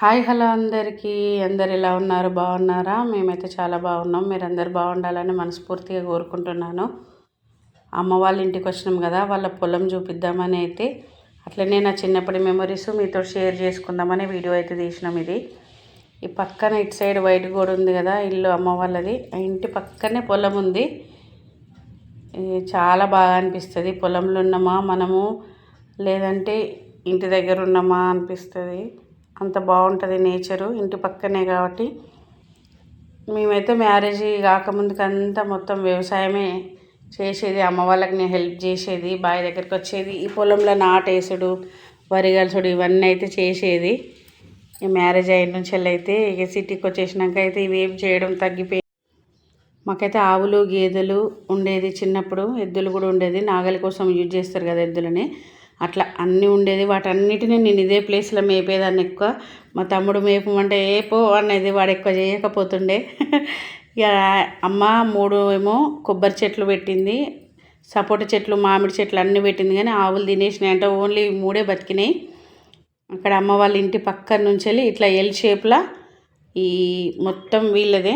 Hi hello అందరికీ. అందరు ఎలా ఉన్నారు? బాగున్నారా? మేమైతే చాలా బాగున్నాం. మీరందరు బాగుండాలని మనస్ఫూర్తిగా కోరుకుంటున్నాను. అమ్మ వాళ్ళ ఇంటికి వచ్చినాం కదా వాళ్ళ పొలం చూపిద్దామని అయితే. అట్లనే నా చిన్నప్పటి మెమరీస్ మీతో షేర్ చేసుకుందామని వీడియో అయితే తీసినాం ఇది. ఈ పక్కన ఇటు సైడ్ వైట్ గోడ ఉంది కదా ఇల్లు అమ్మ వాళ్ళది. ఆ ఇంటి పక్కనే పొలం ఉంది. చాలా బాగా అనిపిస్తుంది. పొలంలో ఉన్నామా మనము? లేదంటే ఇంటి దగ్గర ఉన్నామా అనిపిస్తుంది. అంత బాగుంటుంది నేచరు ఇంటి పక్కనే కాబట్టి. మేమైతే మ్యారేజ్ కాకముందుకు అంతా మొత్తం వ్యవసాయమే చేసేది అమ్మ వాళ్ళకి నేను హెల్ప్ చేసేది బావి దగ్గరికి వచ్చేది ఈ పొలంలో నాటేసుడు వరిగలుసుడు ఇవన్నీ అయితే చేసేది. మ్యారేజ్ అయిన నుంచి అయితే ఇక సిటీకి వచ్చేసినాక అయితే ఇవేం చేయడం తగ్గిపోయి మాకైతే ఆవులు గేదెలు ఉండేది చిన్నప్పుడు ఎద్దులు కూడా ఉండేది. నాగలి కోసం యూజ్ చేస్తారు కదా ఎద్దులని. అట్లా అన్నీ ఉండేది. వాటన్నిటిని నేను ఇదే ప్లేస్లో మేపేదాన్ని ఎక్కువ. మా తమ్ముడు మేపమంటే ఏ పో అనేది వాడు ఎక్కువ చేయకపోతుండే. ఇక అమ్మ మూడు ఏమో కొబ్బరి చెట్లు పెట్టింది. సపోటా చెట్లు మామిడి చెట్లు అన్నీ పెట్టింది. కానీ ఆవులు తినేసినాయి అంటే ఓన్లీ మూడే బతికినాయి. అక్కడ అమ్మ వాళ్ళ ఇంటి పక్కన నుంచి వెళ్ళి ఇట్లా ఎల్ షేప్లా ఈ మొత్తం వీళ్ళదే.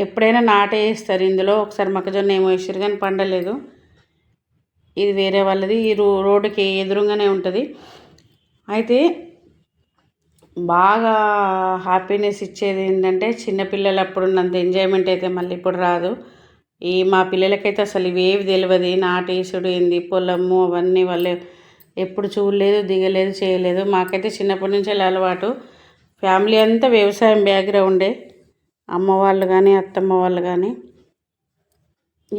ఎప్పుడైనా నాటేస్తారు. ఇందులో ఒకసారి మొక్కజొన్న ఏమో వేసారు కానీ పండలేదు. ఇది వేరే వాళ్ళది ఈ రో రోడ్డుకి ఎదురుగానే ఉంటుంది. అయితే బాగా హ్యాపీనెస్ ఇచ్చేది ఏంటంటే చిన్నపిల్లలు అప్పుడు ఉన్నంత ఎంజాయ్మెంట్ అయితే మళ్ళీ ఇప్పుడు రాదు. ఈ మా పిల్లలకైతే అసలు ఇవేవి తెలియదు నాటేసుడు ఏంది పొలము అవన్నీ వాళ్ళు ఎప్పుడు చూడలేదు దిగలేదు చేయలేదు. మాకైతే చిన్నప్పటి నుంచి అలవాటు. ఫ్యామిలీ అంతా వ్యవసాయం బ్యాక్గ్రౌండే అమ్మ వాళ్ళు కానీ అత్తమ్మ వాళ్ళు కానీ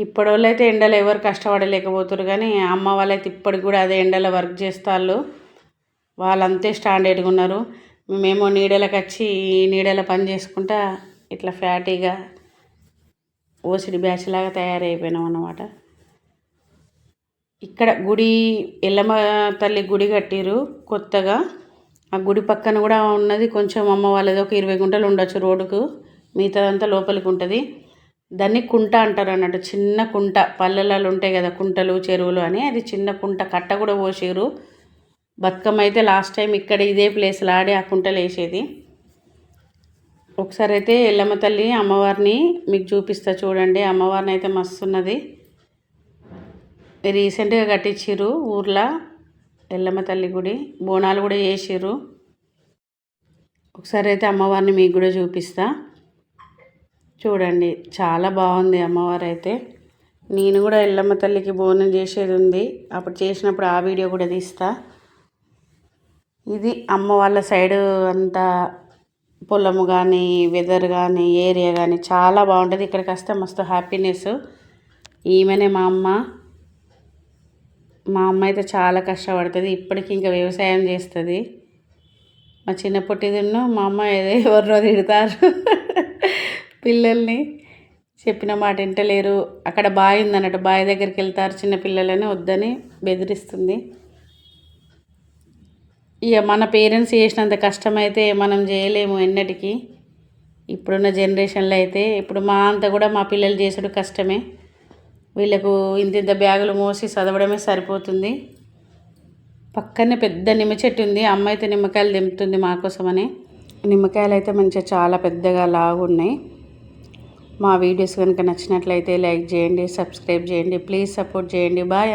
ఇప్పటి అయితే ఎండలో ఎవరు కష్టపడలేకపోతున్నారు కానీ అమ్మ వాళ్ళైతే ఇప్పటికి కూడా అదే ఎండలో వర్క్ చేస్తారు వాళ్ళంతే స్టాండర్డ్గా ఉన్నారు. మేమేమో నీడలకు వచ్చి నీడల పని చేసుకుంటా ఇట్లా ఫ్యాటీగా ఓసిడి బ్యాచ్ లాగా తయారైపోయినాం అన్నమాట. ఇక్కడ గుడి ఎల్లమ్మ తల్లి గుడి కట్టిరు కొత్తగా. ఆ గుడి పక్కన కూడా ఉన్నది కొంచెం అమ్మ వాళ్ళది ఒక ఇరవై గుంటలు ఉండొచ్చు రోడ్డుకు. మిగతాదంతా లోపలికి ఉంటుంది. దాన్ని కుంట అంటారు అన్నట్టు. చిన్న కుంట. పల్లెలలో ఉంటాయి కదా కుంటలు చెరువులు అని. అది చిన్న కుంట. కట్ట కూడా పోసారు బతుకమ్మ అయితే లాస్ట్ టైం ఇక్కడ ఇదే ప్లేస్లో ఆడి ఆ కుంటలు వేసేది. ఒకసారి అయితే ఎల్లమ్మ తల్లి అమ్మవారిని మీకు చూపిస్తా చూడండి. అమ్మవారిని అయితే మస్తున్నది రీసెంట్గా కట్టించారు ఊర్లో ఎల్లమ్మ తల్లి గుడి. బోనాలు కూడా చేసిర్రు ఒకసారి అయితే అమ్మవారిని మీకు కూడా చూపిస్తా. చూడండి చాలా బాగుంది అమ్మవారు అయితే నేను కూడా ఎల్లమ్మ తల్లికి భోజనం చేసేది ఉంది. అప్పుడు చేసినప్పుడు ఆ వీడియో కూడా తీస్తా. ఇది అమ్మ వాళ్ళ సైడ్ అంతా పొలము కానీ వెదర్ కానీ ఏరియా కానీ చాలా బాగుంటుంది. ఇక్కడికి వస్తే మస్తు హ్యాపీనెస్ ఈమెనే మా అమ్మ. మా అమ్మ అయితే చాలా కష్టపడుతుంది. ఇప్పటికి ఇంకా వ్యవసాయం చేస్తుంది. మా చిన్న పొట్టిదిన్ను మా అమ్మ ఏదో ఎవరినో తిడతారు. పిల్లల్ని చెప్పిన మాట వింటలేరు. అక్కడ బావి ఉందన్నట్టు బావి దగ్గరికి వెళ్తారు చిన్న పిల్లలని వద్దని బెదిరిస్తుంది. ఇక మన పేరెంట్స్ చేసినంత కష్టమైతే మనం చేయలేము ఎన్నటికీ. ఇప్పుడున్న జనరేషన్లో అయితే ఇప్పుడు మా అంత కూడా మా పిల్లలు చేసుడు కష్టమే. వీళ్ళకు ఇంత ఇంత బ్యాగులు మోసి చదవడమే సరిపోతుంది. పక్కనే పెద్ద నిమ్మ చెట్టు ఉంది అమ్మ అయితే నిమ్మకాయలు దింపుతుంది మాకోసమని నిమ్మకాయలు అయితే మంచిగా చాలా పెద్దగా లాగున్నాయి. మా వీడియోస్ కనుక నచ్చినట్లయితే లైక్ చేయండి సబ్స్క్రైబ్ చేయండి ప్లీజ్ సపోర్ట్ చేయండి. బాయ్